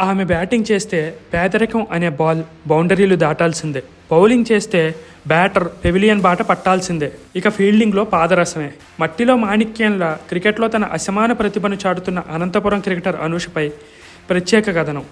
ఆమె బ్యాటింగ్ చేస్తే పేదరికం అనే బాల్ బౌండరీలు దాటాల్సిందే. బౌలింగ్ చేస్తే బ్యాటర్ పెవిలియన్ బాట పట్టాల్సిందే. ఇక ఫీల్డింగ్లో పాదరసమే. మట్టిలో మాణిక్యంలా క్రికెట్లో తన అసమాన ప్రతిభను చాటుతున్న అనంతపురం క్రికెటర్ అనూషపై ప్రత్యేక కథనం.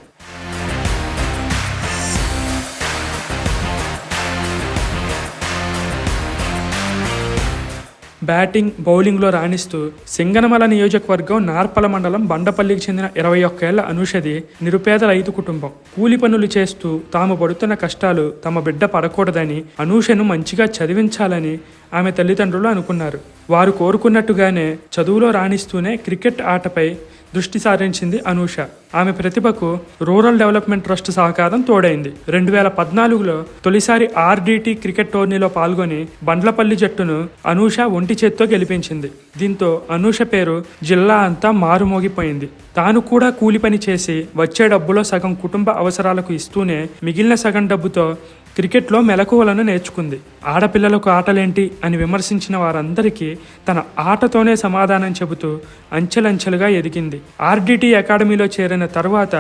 బ్యాటింగ్ బౌలింగ్లో రాణిస్తూ సింగనమల నియోజకవర్గం నార్పల మండలం బండపల్లికి చెందిన ఇరవై ఒక్కేళ్ళ అనుషది నిరుపేద రైతు కుటుంబం. కూలి పనులు చేస్తూ తాము పడుతున్న కష్టాలు తమ బిడ్డ పడకూడదని అనూషను మంచిగా చదివించాలని ఆమె తల్లిదండ్రులు అనుకున్నారు. వారు కోరుకున్నట్టుగానే చదువులో రాణిస్తూనే క్రికెట్ ఆటపై దృష్టి సారించింది అనూష. ఆమె ప్రతిభకు రూరల్ డెవలప్మెంట్ ట్రస్ట్ సహకారం తోడైంది. రెండు వేల పద్నాలుగులో తొలిసారి ఆర్డీటీ క్రికెట్ టోర్నీలో పాల్గొని బండ్లపల్లి జట్టును అనూష ఒంటి చేత్తో గెలిపించింది. దీంతో అనూష పేరు జిల్లా అంతా మారుమోగిపోయింది. తాను కూడా కూలి పని చేసి వచ్చే డబ్బులో సగం కుటుంబ అవసరాలకు ఇస్తూనే మిగిలిన సగం డబ్బుతో క్రికెట్లో మెలకువలను నేర్చుకుంది. ఆడపిల్లలకు ఆటలేంటి అని విమర్శించిన వారందరికీ తన ఆటతోనే సమాధానం చెబుతూ అంచెలంచెలుగా ఎదిగింది. ఆర్డిటి అకాడమీలో చేరిన తరువాత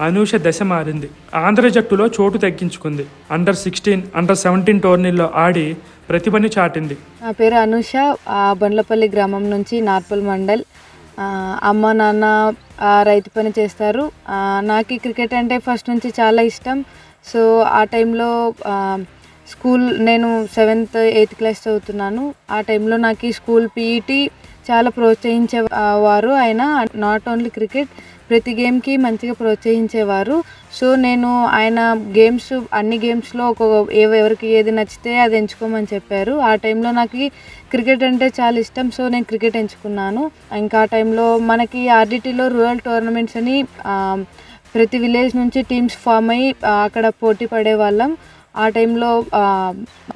అనూష దశ మారింది. ఆంధ్ర జట్టులో చోటు తగ్గించుకుంది. అండర్ సిక్స్టీన్ అండర్ సెవెంటీన్ టోర్నీల్లో ఆడి ప్రతిభని చాటింది. నా పేరు అనూష. ఆ, బండ్లపల్లి గ్రామం నుంచి నార్పల్ మండల్. అమ్మ నాన్న రైతు పని చేస్తారు. నాకు క్రికెట్ అంటే ఫస్ట్ నుంచి చాలా ఇష్టం. సో ఆ టైంలో స్కూల్ నేను సెవెంత్ ఎయిత్ క్లాస్ చదువుతున్నాను. ఆ టైంలో నాకు ఈ స్కూల్ పీఈటీ చాలా ప్రోత్సహించే వారు. ఆయన నాట్ ఓన్లీ క్రికెట్ ప్రతి గేమ్కి మంచిగా ప్రోత్సహించేవారు. సో నేను ఆయన గేమ్స్ అన్ని గేమ్స్లో ఒక ఎవరికి ఏది నచ్చితే అది ఎంచుకోమని చెప్పారు. ఆ టైంలో నాకు క్రికెట్ అంటే చాలా ఇష్టం. సో నేను క్రికెట్ ఎంచుకున్నాను. ఇంకా ఆ టైంలో మనకి ఆర్డిటీలో రూరల్ టోర్నమెంట్స్ అని ప్రతి విలేజ్ నుంచి టీమ్స్ ఫామ్ అయ్యి అక్కడ పోటీ పడేవాళ్ళం ఆ టైంలో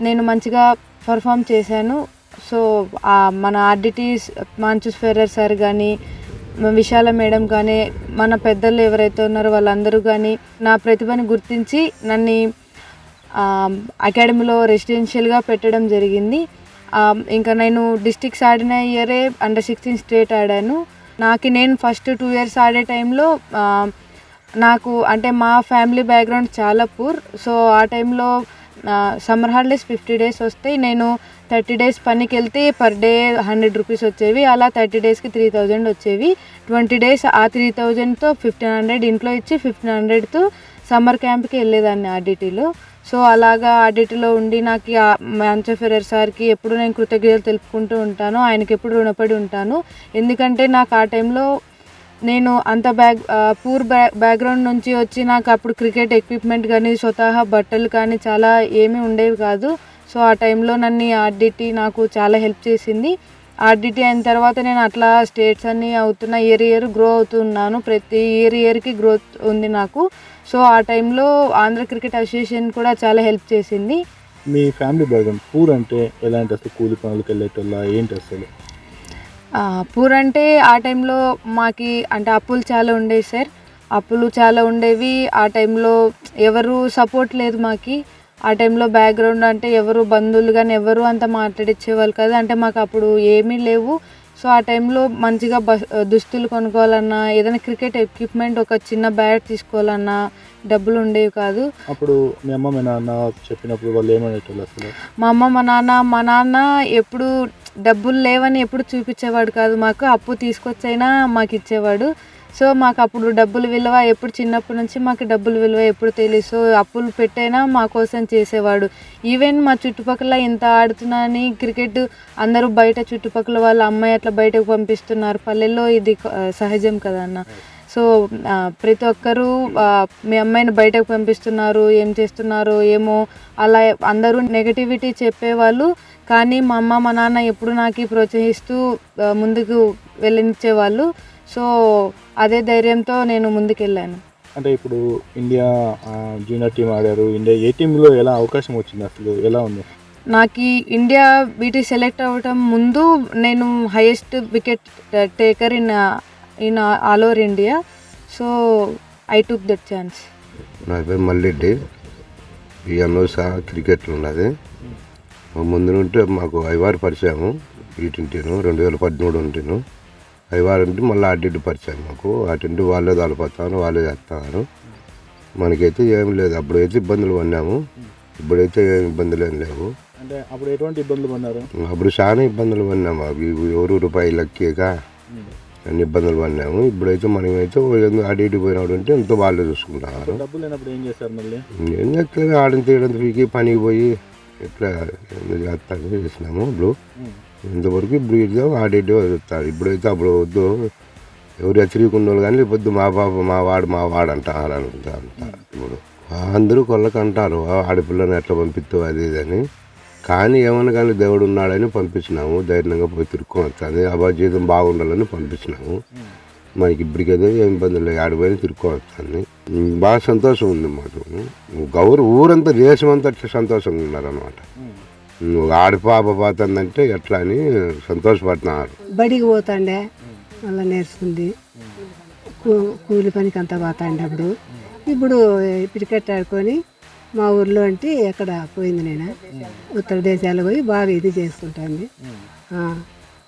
నేను మంచిగా పర్ఫామ్ చేశాను. సో మన ఆర్డిటీస్ మాంచు ఫెర్రర్ సార్ కానీ విశాల మేడం కానీ మన పెద్దలు ఎవరైతే ఉన్నారో వాళ్ళందరూ కానీ నా ప్రతిభని గుర్తించి నన్ను అకాడమీలో రెసిడెన్షియల్గా పెట్టడం జరిగింది. ఇంకా నేను డిస్టిక్స్ ఆడిన ఇయరే అండర్ సిక్స్టీన్ స్టేట్ ఆడాను. నాకు నేను ఫస్ట్ టూ ఇయర్స్ ఆడే టైంలో నాకు అంటే మా ఫ్యామిలీ బ్యాక్గ్రౌండ్ చాలా పూర్ సో ఆ టైంలో సమ్మర్ హాలిడేస్ ఫిఫ్టీ డేస్ వస్తే నేను థర్టీ డేస్ పనికి వెళ్తే పర్ డే హండ్రెడ్ రూపీస్ వచ్చేవి. అలా థర్టీ డేస్కి త్రీ థౌజండ్ వచ్చేవి. ట్వంటీ డేస్ ఆ త్రీ థౌజండ్తో ఫిఫ్టీన్ హండ్రెడ్ ఇంట్లో ఇచ్చి ఫిఫ్టీన్ హండ్రెడ్తో సమ్మర్ క్యాంప్కి వెళ్ళేదాన్ని ఆర్డిటీలో సో అలాగా ఆడిట్లో ఉండి నాకు ఆ ఫెరర్ సార్కి ఎప్పుడు నేను కృతజ్ఞతలు తెలుపుకుంటూ ఉంటాను. ఆయనకి ఎప్పుడు రుణపడి ఉంటాను. ఎందుకంటే నాకు ఆ టైంలో నేను అంత బ్యాక్ పూర్ బ్యా బ్యాక్గ్రౌండ్ నుంచి వచ్చి నాకు అప్పుడు క్రికెట్ ఎక్విప్మెంట్ కానీ స్వతహా బట్టలు కానీ చాలా ఏమీ ఉండేవి కాదు. సో ఆ టైంలో నన్ను ఆర్డిటీ నాకు చాలా హెల్ప్ చేసింది. ఆర్డిటీ అయిన తర్వాత నేను అట్లా స్టేట్స్ అన్నీ అవుతున్న ఇయర్ ఇయర్ గ్రో అవుతున్నాను. ప్రతి ఇయర్ ఇయర్కి గ్రోత్ ఉంది నాకు. సో ఆ టైంలో ఆంధ్ర క్రికెట్ అసోసియేషన్ కూడా చాలా హెల్ప్ చేసింది. మీ ఫ్యామిలీ బ్యాక్గ్రౌండ్ పూర్ అంటే ఎలాంటి అసలు కూలి పనులకు వెళ్ళేటోళ్ళ? ఏంటి అసలు? పూర్ అంటే ఆ టైంలో మాకి అంటే అప్పులు చాలా ఉండేవి సార్. అప్పులు చాలా ఉండేవి. ఆ టైంలో ఎవరు సపోర్ట్ లేదు మాకి. ఆ టైంలో బ్యాక్గ్రౌండ్ అంటే ఎవరు బంధువులు కానీ ఎవరు అంత మాట్లాడిచ్చేవాళ్ళు కదా. అంటే మాకు అప్పుడు ఏమీ లేవు. సో ఆ టైంలో మంచిగా బస్ దుస్తులు కొనుక్కోవాలన్నా ఏదైనా క్రికెట్ ఎక్విప్మెంట్ ఒక చిన్న బ్యాట్ తీసుకోవాలన్నా డబ్బులు ఉండేవి కాదు. అప్పుడు మీ అమ్మ మీ నాన్న చెప్పినప్పుడు వాళ్ళు ఏమనేటోళ్ళు అసలు? మా అమ్మ మా నాన్న మా నాన్న ఎప్పుడు డబ్బులు లేవని ఎప్పుడు చూపించేవాడు కాదు మాకు. అప్పు తీసుకొచ్చైనా మాకు ఇచ్చేవాడు. సో మాకు అప్పుడు డబ్బులు విలువ ఎప్పుడు చిన్నప్పటి నుంచి మాకు డబ్బులు విలువ ఎప్పుడు తెలియదు. సో అప్పులు పెట్టైనా మా కోసం చేసేవాడు. ఈవెన్ మా చుట్టుపక్కల ఇంత ఆడుతున్నా అని క్రికెట్ అందరూ బయట చుట్టుపక్కల వాళ్ళ అమ్మాయి అట్లా బయటకు పంపిస్తున్నారు. పల్లెల్లో ఇది సహజం కదా అన్న. సో ప్రతి ఒక్కరూ మీ అమ్మాయిని బయటకు పంపిస్తున్నారు ఏం చేస్తున్నారు ఏమో అలా అందరూ నెగటివిటీ చెప్పేవాళ్ళు. కానీ మా అమ్మ మా నాన్న ఎప్పుడు నాకు ప్రోత్సహిస్తూ ముందుకు వెళ్ళనిచ్చేవాళ్ళు. సో అదే ధైర్యంతో నేను ముందుకెళ్ళాను. అంటే ఇప్పుడు ఇండియా జూనియర్ టీం ఆడారు. ఇండియా ఏ టీంలో ఎలా అవకాశం వచ్చింది అసలు? ఎలా ఉంది? నాకు ఈ ఇండియా వీటి సెలెక్ట్ అవ్వటం ముందు నేను highest wicket taker in in all over India. So I took that chance. నా పేరు మల్రెడ్డి ఈ అనూస క్రికెట్లో ఉన్నది. ముందు నుండి మాకు ఐవారు పరిచయము. ఈటింటిను రెండు వేల పదమూడు ఉంటేను అయ్యవారంటే మళ్ళీ అటు ఇటు పరిచయం మాకు. అటు వాళ్ళే తలపతాను వాళ్ళే చేస్తున్నారు మనకైతే ఏం లేదు. అప్పుడైతే ఇబ్బందులు పడినాము. ఇప్పుడైతే ఏం ఇబ్బందులు ఏం లేవు. అంటే అప్పుడు ఎటువంటి ఇబ్బందులు పడినారు? అప్పుడు చాలా ఇబ్బందులు పడినాము. అవి ఎవరు రూపాయి లెక్కేక అన్ని ఇబ్బందులు పడినాము. ఇప్పుడైతే మనమైతే ఎందుకు అటు ఇటు పోయినాడు అంటే ఎంతో వాళ్ళు చూసుకుంటున్నారు డబ్బులు లేనప్పుడు ఏం చేశారు మళ్ళీ? ఏం చేస్తాను ఆడిన తీయడం పీకి పనికి పోయి ఇట్లా ఎందుకు చేస్తాను చేసినాము ఇప్పుడు. ఇంతవరకు ఇప్పుడు ఇద్దాం ఆడిడ్డు వదులుతారు ఇప్పుడైతే అప్పుడు వద్దు. ఎవరు హెచ్చరికున్న వాళ్ళు కానీ లేకపోతే మా పాప మా వాడు మా వాడు అంటారు అనుకుంటా అంటారు ఇప్పుడు అందరూ కొల్లకి అంటారు. ఆడపిల్లని ఎట్లా పంపిస్తావు? అది ఇది అని. కానీ ఏమన్నా కానీ దేవుడు ఉన్నాడని పంపించినాము. ధైర్యంగా పోయి తిరుక్కొని వస్తుంది అబ్బా జీవితం బాగుండాలని పంపించినాము. మనకి ఇప్పటికైతే ఏం ఇబ్బంది లేదు ఆడిపోయిన తిరుక్కొని వస్తుంది బాగా సంతోషం ఉంది మాకు. గౌరవ ఊరంతా దేశం అంతా అట్లా సంతోషంగా ఉన్నారనమాట నువ్వు ఆడి పాప పోతుందంటే ఎట్లా అని సంతోషపడుతున్నారు. బడికి పోతాండే మళ్ళీ నేర్చుకుంది. కూ- కూలి పనికి అంతా పోతాండే అప్పుడు. ఇప్పుడు క్రికెట్ ఆడుకొని మా ఊర్లో అంటే ఎక్కడ పోయింది నేను? ఉత్తర దేశాలు పోయి బాగా ఇది చేసుకుంటుంది. ఆ,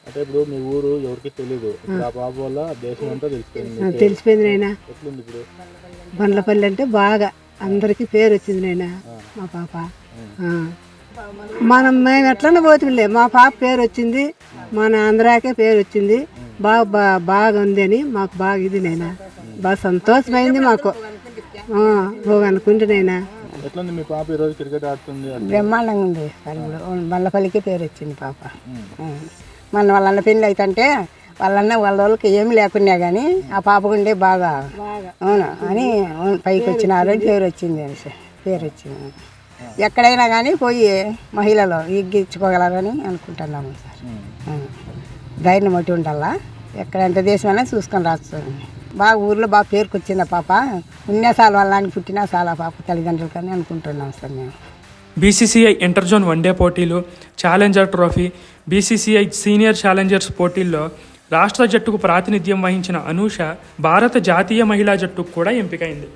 అంటే ఇప్పుడు మీ ఊరు ఎవరికి తెలియదు దేశం అంతా తెలిసిపోయింది. తెలిసిపోయింది నైనా? బండ్లపల్లి అంటే బాగా అందరికీ పేరు వచ్చింది నైనా? మా పాప. ఆ. మనం మేము ఎట్లనే పోతుండే మా పాప పేరు వచ్చింది. మన ఆంధ్రాకే పేరు వచ్చింది. బాగా బా బాగా ఉంది అని మాకు బాగా ఇది నైనా. బాగా సంతోషమైంది మాకు. ఆ, బాగా అనుకుంటే నైనా. ఎట్లుంది మీ పాప ఈరోజు క్రికెట్ ఆడుతుంది బ్రహ్మాండంగా ఉంది. మల్లపల్లికి పేరు వచ్చింది పాప. మన వాళ్ళన్న పెళ్ళి అవుతుంటే వాళ్ళన్న వాళ్ళ వాళ్ళకి ఏమి లేకున్నా కానీ ఆ పాపకు ఉండే బాగా అవును? అని అవును, పైకి వచ్చినారు అని పేరు వచ్చింది పేరు వచ్చింది. ఎక్కడైనా కానీ పోయి మహిళలు ఎగ్గించుకోగలరని అనుకుంటున్నాము. సార్ ఉం. ధైర్యం ఒకటి ఉండాలా? ఎక్కడ ఎంత దేశమైనా చూసుకొని రావచ్చు. బాగా ఊర్లో బాగా పేరుకొచ్చింది పాప? ఉన్నసాల వాళ్ళని పుట్టినా చాలా పాప తల్లిదండ్రులు కానీ అనుకుంటున్నాం సార్ మేము. బీసీసీఐ ఇంటర్జోన్ వన్డే పోటీలు challenger trophy BCCI senior challengers పోటీల్లో రాష్ట్ర జట్టుకు ప్రాతినిధ్యం వహించిన అనూష భారత జాతీయ మహిళా జట్టుకు కూడా ఎంపికైంది.